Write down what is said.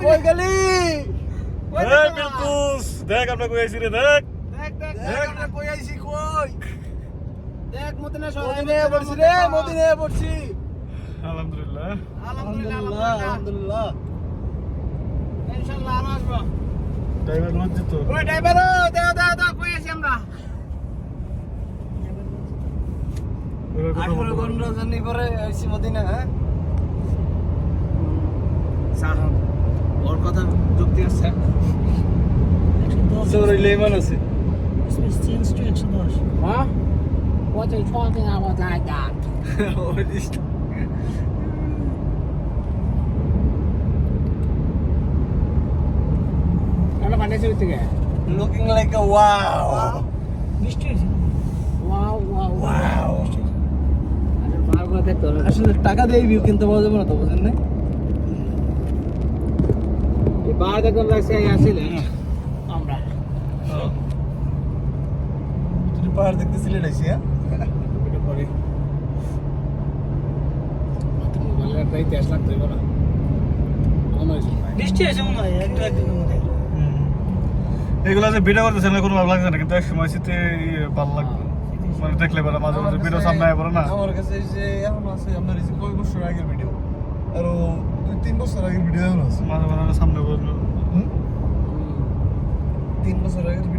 কই গেলি এই বিলকুস দেখ আমরা কই আইছি রে দেখ দেখ আমরা কই আইছি কই দেখ মদিনে পড়ছি রে মদিনে পড়ছি আলহামদুলিল্লাহ আলহামদুলিল্লাহ আলহামদুলিল্লাহ ইনশাআল্লাহ আরও আসব ড্রাইভার লজ্জিত ওই ড্রাইভার দাও দাও দাও কই আছি আমরা আঠারো ঘণ্টা জার্নি করে আইছি মদিনা হ্যাঁ ওর কথা যুক্তি আছে সৌর লেমন আছে? What are you talking about like that? Wow, wow, wow. আসলে টাকা দিয়ে ভিউ কিনতে পাওয়া যাবে না তো বুঝেন না এই বার দেখুন লাগছে আসলে আমরা। পাহাড় দেখতে সিলেট হ্যাঁ? পরে মোবাইলের প্রায় তেইশ লাখ ধরবে না। বৃষ্টি আছে মনে হয় একটু একদিনের মধ্যে এগুলো যে ভিডিও করতেছেন না কোনো ভালো লাগছে না কিন্তু এক সময় শীতে ভালো লাগবে। মানে দেখলে পরে মাঝে মাঝে ভিডিও সামনে আয় পড়ে না। আমার কাছে যে এখন আছে আপনার কয় বছর আগের ভিডিও আরও দুই তিন বছর আগের ভিডিও এখন আছে। মাঝে মাঝে সামনে বলল হুম? তিন বছর আগের ভিডিও